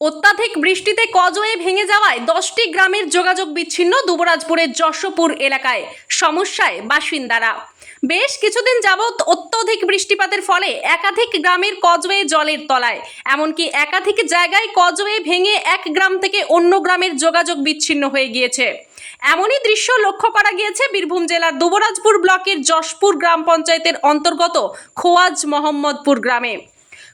অত্যাধিক বৃষ্টিতে কজওয়ে ভেঙে যাওয়ায় দশটি গ্রামের যোগাযোগ বিচ্ছিন্ন দুবরাজপুরের যশোপুর এলাকায়। সমস্যায় বাসিন্দারা। বেশ কিছুদিন যাবৎ অত্যধিক বৃষ্টিপাতের ফলে একাধিক গ্রামের কজওয়ে জলের তলায়, এমনকি একাধিক জায়গায় কজওয়ে ভেঙে এক গ্রাম থেকে অন্য গ্রামের যোগাযোগ বিচ্ছিন্ন হয়ে গিয়েছে। এমনই দৃশ্য লক্ষ্য করা গিয়েছে বীরভূম জেলার দুবরাজপুর ব্লকের যশপুর গ্রাম পঞ্চায়েতের অন্তর্গত খোয়াজ মোহাম্মদপুর গ্রামে।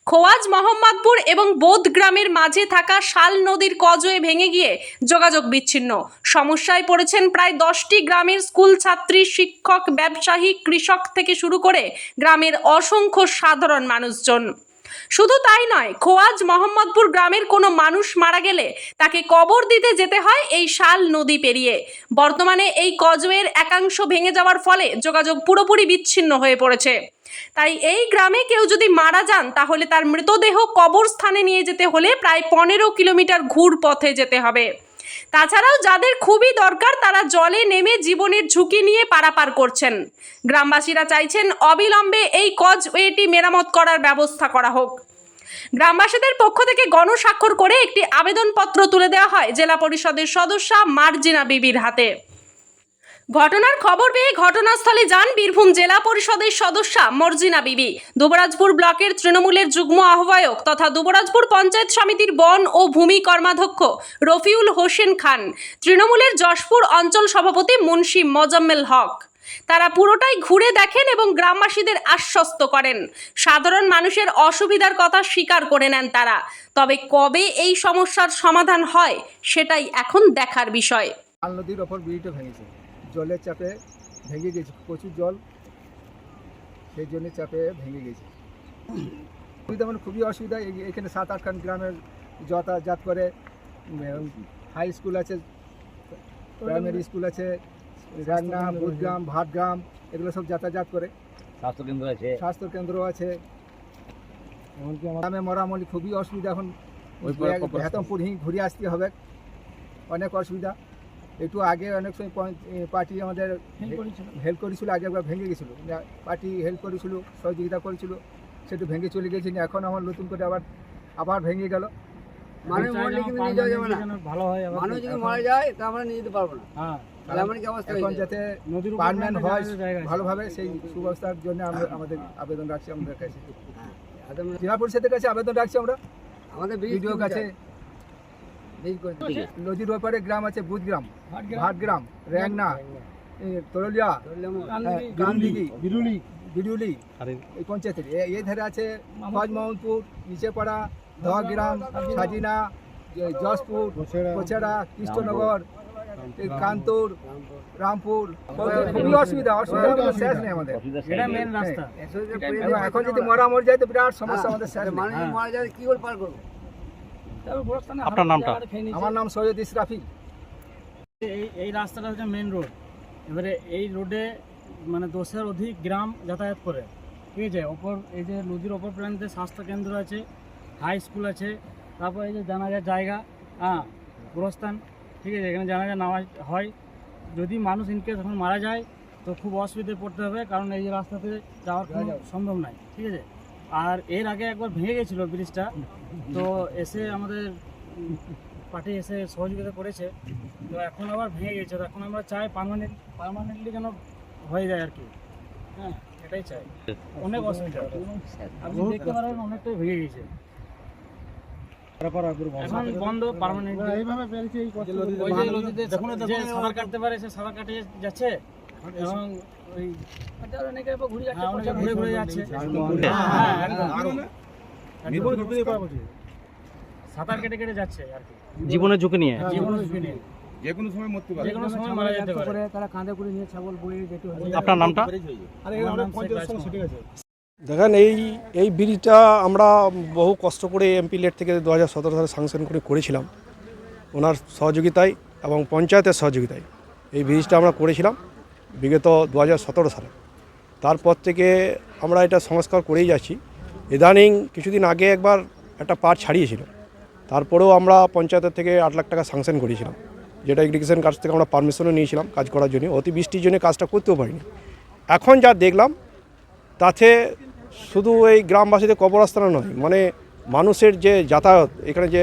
খোয়াজ, মোহাম্মদপুর এবং বোধ গ্রামের মাঝে থাকা শাল নদীর কজয়ে ভেঙে গিয়ে যোগাযোগ বিচ্ছিন্ন। সমস্যায় পড়েছেন প্রায় দশটি গ্রামের স্কুল ছাত্রী, শিক্ষক, ব্যবসায়ী, কৃষক থেকে শুরু করে গ্রামের অসংখ্য সাধারণ মানুষজন। শুধু তাই নয়, খোয়াজ মোহাম্মদপুর গ্রামের কোনো মানুষ মারা গেলে তাকে কবর দিতে যেতে হয় এই শাল নদী পেরিয়ে। বর্তমানে এই কজওয়ের একাংশ ভেঙে যাওয়ার ফলে যোগাযোগ পুরোপুরি বিচ্ছিন্ন হয়ে পড়েছে। তাই এই গ্রামে কেউ যদি মারা যান, তাহলে তার মৃতদেহ কবরস্থানে নিয়ে যেতে হলে প্রায় পনেরো কিলোমিটার ঘুর পথে যেতে হবে। তাছাড়াও যাদের খুবই দরকার, তারা জলে নেমে জীবনের ঝুঁকি নিয়ে পারাপার করছেন। গ্রামবাসীরা চাইছেন অবিলম্বে এই কজওয়েটি মেরামত করার ব্যবস্থা করা হোক। গ্রামবাসীদের পক্ষ থেকে গণস্বাক্ষর করে একটি আবেদনপত্র তুলে দেওয়া হয় জেলা পরিষদের সদস্যা মার্জিনা বিবির হাতে। ঘটনার খবর পেয়ে ঘটনাস্থলে যান বীরভূম জেলা পরিষদের সদস্যা মর্জিনা বিবি। দুবরাজপুর ব্লকের তৃণমূলের যুগ্ম আহ্বায়ক তথা দুবরাজপুর পঞ্চায়েত সমিতির বন ও ভূমি কর্মাধ্যক্ষ রফিউল হোসেন খান, তৃণমূলের যশপুর অঞ্চল সভাপতি মুন্সি মজাম্মেল হক। তারা পুরোটাই ঘুরে দেখেন এবং গ্রামবাসীদের আশ্বস্ত করেন। সাধারণ মানুষের অসুবিধার কথা স্বীকার করে নেন তারা। তবে কবে এই সমস্যার সমাধান হয়, সেটাই এখন দেখার বিষয়। নদীর ওপর ব্রিজটা ভেঙেছে। জলের চাপে ভেঙে গেছে প্রচুর জল সেই জন্য চাপে ভেঙে গেছে। অসুবিধা মানে খুবই অসুবিধা এই- এখানে সাত আটখান গ্রামের যাতায়াত করে হাই স্কুল আছে প্রাইমারি স্কুল আছে রান্না বুধগ্রাম ভাটগ্রাম এগুলো সব যাতায়াত করে। স্বাস্থ্যকেন্দ্র আছে। স্বাস্থ্য কেন্দ্র আছে। এমনকি গ্রামে মরামলি খুবই অসুবিধা এখন ঘুরে আসতে হবে অনেক অসুবিধা। একটু আগে অনেক সময় পার্টি আমাদের হেল্প করেছিল। আগে একবার ভেঙে গেছিল। পার্টি হেল্প করেছিল সহযোগিতা করেছিল সেটা ভেঙে চলে গেছে এখন আমার নতুন করে আবার আবার ভেঙে গেল। মানুষ মরলে কিন্তু নিয়ে যাওয়া যাবে না। ভালো হয় মানুষ যদি মারা যায় তা আমরা নিয়ে যেতে পারব না। হ্যাঁ। এখন যাতে নদীর হয়। ভালোভাবে সেই সুব্যবস্থার জন্য আমরা আমাদের আবেদন রাখছি আমাদের কাছে। হ্যাঁ, জেলা পরিষদের কাছে আবেদন রাখছি আমরা। আমাদের কাছে। নদীর ওপারে গ্রাম আছে বুধগ্রাম ভাটগ্রাম। র্যাংনা এ, তরলিয়া হ্যাঁ, গান্ধীগি বিরুলি বিডুলি এই পঞ্চায়েতের। এ- এই ধারে আছে খোয়াজমোহনপুর নিচেপাড়া দহগ্রাম সাজিনা যশপুর কোচেড়া কৃষ্ণনগর এই কান্তুর রামপুর। খুবই অসুবিধা অসুবিধা কোনো শেষ নেই আমাদের। অসুবিধা এটা সেই মেন রাস্তা। এসব যে পুড়িয়ে এবং দিয়ে- এখন যদি মরা মরে যায় তো বিরাট সমস্যা আমাদের শেষ হ্যাঁ, মানুষ মারা যায় কি করে পার করব? আপনার নামটা? আমার নাম সৈয়দ ইসরাফি এই এই রাস্তাটা হচ্ছে মেন রোড এবারে এই রোডে মানে দশের অধিক গ্রাম যাতায়াত করে। ঠিক আছে? ওপর এই যে নদীর ওপর প্রান্তে স্বাস্থ্য কেন্দ্র আছে হাই স্কুল আছে তারপর এই যে জানাজার জায়গা হ্যাঁ গোরস্থান ঠিক আছে? এখানে জানাজা নেওয়া হয়। যদি মানুষ ইনকেস এখন মারা যায় তো খুব অসুবিধায় পড়তে হবে কারণ এই যে রাস্তাতে যাওয়ার কোনো সম্ভব নাই। ঠিক আছে? আর এর আগে একবার ভেঙে গেছিল ব্রিজটা। তো এসে আমাদের পার্টি এসে সহযোগিতা করেছে। তো এখন আবার ভেঙে গেছে। তো এখন আমরা চাই পার্মানেন্ট পার্মানেন্টলি যেন হয়ে যায় আর কি। হ্যাঁ এটাই চাই। অনেক অসুবিধা। আপনি দেখতে পারেন অনেকটাই ভেঙে গেছে। এখন বন্ধ পার্মানেন্ট এইভাবে পেরেছি এই নদীতে দেখুন। যে সাঁতার কাটতে পারে সে সাঁতার কাটে যাচ্ছে। এবং ওই হ্যাঁ, ঘুরে ঘুরে যাচ্ছে। হ্যাঁ। সাঁতার কেটে কেটে যাচ্ছে আর কি। জীবনের ঝুঁকি নিয়ে। জীবন ঝুঁকি নিয়ে। যে কোনো সময় মরতে পারে। যে কোনো সময় মারা যেতে পারে। তারা কাঁধে করে নিয়ে ছাগল বয়ে যেতে আপনার নামটা? আমার নাম শেখ রাজকুমার। দেখেন এই এই ব্রিজটা আমরা বহু কষ্ট করে এমপি লেট থেকে দু হাজার সতেরো সালে সাংশন করে করেছিলাম। ওনার সহযোগিতায় এবং পঞ্চায়েতের সহযোগিতায় এই ব্রিজটা আমরা করেছিলাম। বিগত দু হাজার সতেরো সালে। তারপর থেকে আমরা এটা সংস্কার করেই যাচ্ছি। ইদানিং কিছুদিন আগে একবার একটা পার ছাড়িয়েছিল। তারপরেও আমরা পঞ্চায়েতের থেকে আট লাখ টাকা সাংশন করেছিলাম। যেটা ইরিগেশন কাজ থেকে আমরা পারমিশনও নিয়েছিলাম কাজ করার জন্য। অতি বৃষ্টির জন্য কাজটা করতেও পারিনি। এখন যা দেখলাম, তাতে শুধু এই গ্রামবাসীদের কবরস্থান নয় মানে মানুষের যে যাতায়াত, এখানে যে,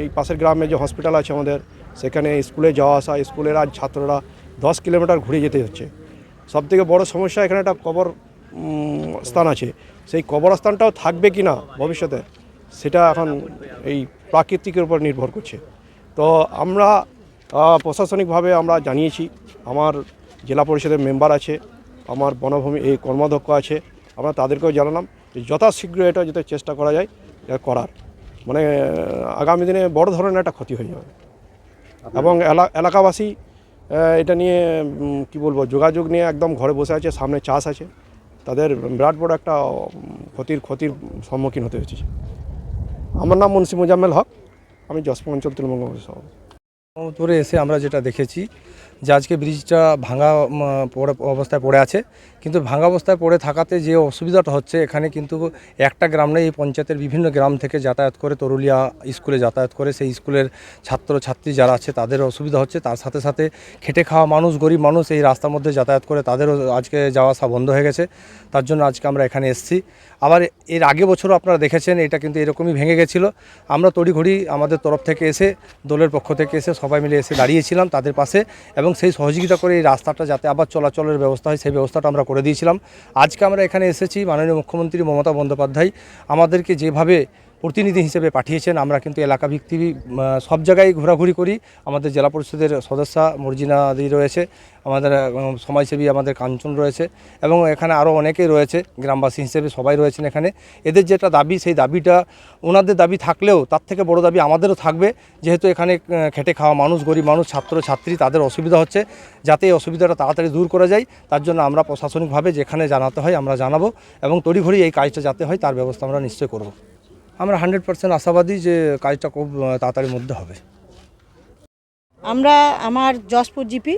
এই পাশের গ্রামে যে হসপিটাল আছে আমাদের, সেখানে স্কুলে যাওয়া আসা, স্কুলের আজ ছাত্ররা দশ কিলোমিটার ঘুরে যেতে হচ্ছে। সবথেকে বড় সমস্যা এখানে একটা কবর স্থান আছে। সেই কবরস্থানটাও থাকবে কি না ভবিষ্যতে সেটা এখন এই প্রাকৃতিকের উপর নির্ভর করছে। তো আমরা প্রশাসনিকভাবে আমরা জানিয়েছি আমার জেলা পরিষদের মেম্বার আছে আমার বনভূমি এই কর্মাধ্যক্ষ আছে আমরা তাদেরকেও জানালাম যে যথাশীঘ্র এটা যাতে চেষ্টা করা যায় এটা করার। মানে আগামী দিনে বড় ধরনের একটা ক্ষতি হয়ে যাবে। এবং এলা- এলাকাবাসী এটা নিয়ে কি বলব, যোগাযোগ নিয়ে একদম ঘরে বসে আছে, সামনে চাষ আছে। তাদের বিরাট বড় একটা ক্ষতির ক্ষতির সম্মুখীন হতে হয়েছে আমার নাম মুন্সি মোজাম্মেল হক, আমি যশপুর অঞ্চল, তৃণমূল কংগ্রেস সভাপতি। মোহাম্মদপুরে এসে আমরা যেটা দেখেছি যে আজকে ব্রিজটা ভাঙা অবস্থায় পড়ে আছে। কিন্তু ভাঙা অবস্থায় পড়ে থাকাতে যে অসুবিধাটা হচ্ছে, এখানে কিন্তু একটা গ্রাম নেই, এই পঞ্চায়েতের বিভিন্ন গ্রাম থেকে যাতায়াত করে তরুলিয়া স্কুলে যাতায়াত করে, সেই স্কুলের ছাত্র ছাত্রী যারা আছে তাদের অসুবিধা হচ্ছে। তার সাথে সাথে খেটে খাওয়া মানুষ, গরিব মানুষ এই রাস্তার মধ্যে যাতায়াত করে, তাদেরও আজকে যাওয়া আসা বন্ধ হয়ে গেছে। তার জন্য আজকে আমরা এখানে এসেছি। আবার এর আগে বছরও আপনারা দেখেছেন, এটা কিন্তু এরকমই ভেঙে গেছিল। আমরা তড়িঘড়ি আমাদের তরফ থেকে এসে, দলের পক্ষ থেকে এসে সবাই মিলে এসে দাঁড়িয়েছিলাম তাদের পাশে এবং সেই সহযোগিতা করে এই রাস্তাটা যাতে আবার চলাচলের ব্যবস্থা হয়, সেই ব্যবস্থাটা আমরা করে দিয়েছিলাম। আজকে আমরা এখানে এসেছি মাননীয় মুখ্যমন্ত্রী মমতা বন্দ্যোপাধ্যায়। আমাদেরকে যেভাবে প্রতিনিধি হিসেবে পাঠিয়েছেন। আমরা কিন্তু এলাকা ভিত্তিক আহ, সব জায়গায় ঘোরাঘুরি করি। আমাদের জেলা পরিষদের সদস্যা মর্জিনা দি রয়েছে আমাদের সমাজসেবী আমাদের কাঞ্চন রয়েছে এবং এখানে আরও অনেকেই রয়েছে গ্রামবাসী হিসেবে সবাই রয়েছেন এখানে। এদের যেটা দাবি সেই দাবিটা ওনাদের দাবি থাকলেও তার থেকে বড় দাবি আমাদেরও থাকবে। যেহেতু এখানে খেটে খাওয়া মানুষ গরিব মানুষ ছাত্র ছাত্রী তাদের অসুবিধা হচ্ছে। যাতে এই অসুবিধাটা তাড়াতাড়ি দূর করা যায় তার জন্য আমরা প্রশাসনিকভাবে যেখানে জানাতে হয় আমরা জানাব এবং তড়িঘড়ি এই কাজটা যাতে হয় তার ব্যবস্থা আমরা নিশ্চয় করব। আমরা হান্ড্রেড পার্সেন্ট আশাবাদী যে কাজটা খুব তাড়াতাড়ির মধ্যে হবে। আমরা আমার যশপুর জিপি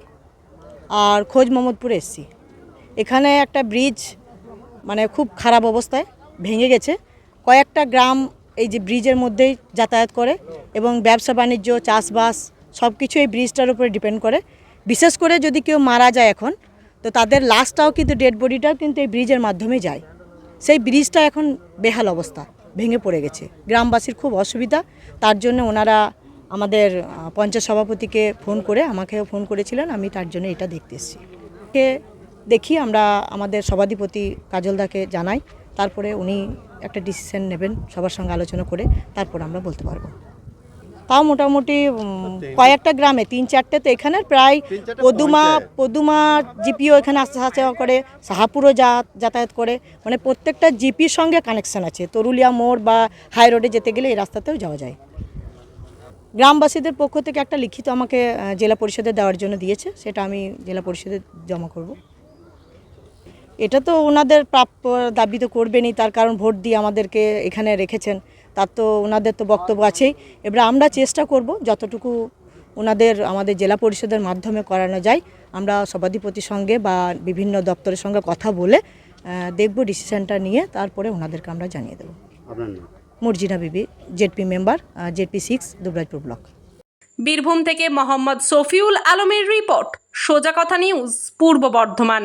আর খোঁজ মোহাম্মদপুরে এসছি। এখানে একটা ব্রিজ মানে খুব খারাপ অবস্থায় ভেঙে গেছে। কয়েকটা গ্রাম এই যে ব্রিজের মধ্যেই যাতায়াত করে এবং ব্যবসা বাণিজ্য, চাষবাস সব কিছু এই ব্রিজটার উপরে ডিপেন্ড করে। বিশেষ করে যদি কেউ মারা যায় এখন, তো তাদের লাশটাও কিন্তু ডেড বডিটাও কিন্তু এই ব্রিজের মাধ্যমে যায়। সেই ব্রিজটা এখন বেহাল অবস্থা। ভেঙে পড়ে গেছে। গ্রামবাসীর খুব অসুবিধা। তার জন্য ওনারা আমাদের পঞ্চায়েত সভাপতিকে ফোন করে আমাকেও ফোন করেছিলেন। আমি তার জন্য এটা দেখতে এসেছি। কে দেখি আমরা আমাদের সভাধিপতি কাজলদাকে জানাই। তারপরে উনি একটা ডিসিশন নেবেন সবার সঙ্গে আলোচনা করে। তারপর আমরা বলতে পারব। তাও মোটামুটি কয়েকটা গ্রামে তিন চারটে তো এখানের প্রায় পদুমা পদুমা জিপিও এখানে আসতে আসা আসা করে সাহাপুরও যা যাতায়াত করে। মানে প্রত্যেকটা জিপির সঙ্গে কানেকশন আছে। তরুলিয়া মোড় বা হাই রোডে যেতে গেলে এই রাস্তাতেও যাওয়া যায়। গ্রামবাসীদের পক্ষ থেকে একটা লিখিত আমাকে জেলা পরিষদে দেওয়ার জন্য দিয়েছে। সেটা আমি জেলা পরিষদে জমা করব। এটা তো ওনাদের প্রাপ্য দাবি তো করবেনই। তার কারণ ভোট দিয়ে আমাদেরকে এখানে রেখেছেন। তার তো ওনাদের তো বক্তব্য আছেই। এবার আমরা চেষ্টা করব যতটুকু ওনাদের আমাদের জেলা পরিষদের মাধ্যমে করানো যায় আমরা সভাধিপতির সঙ্গে বা বিভিন্ন দপ্তরের সঙ্গে কথা বলে দেখব ডিসিশনটা নিয়ে তারপরে ওনাদেরকে আমরা জানিয়ে দেবো। Marjina Bibi ZP member ZP six Dubrajpur block. Birbhum থেকে মোহাম্মদ সফিউল আলমের রিপোর্ট সোজা কথা নিউজ পূর্ব বর্ধমান।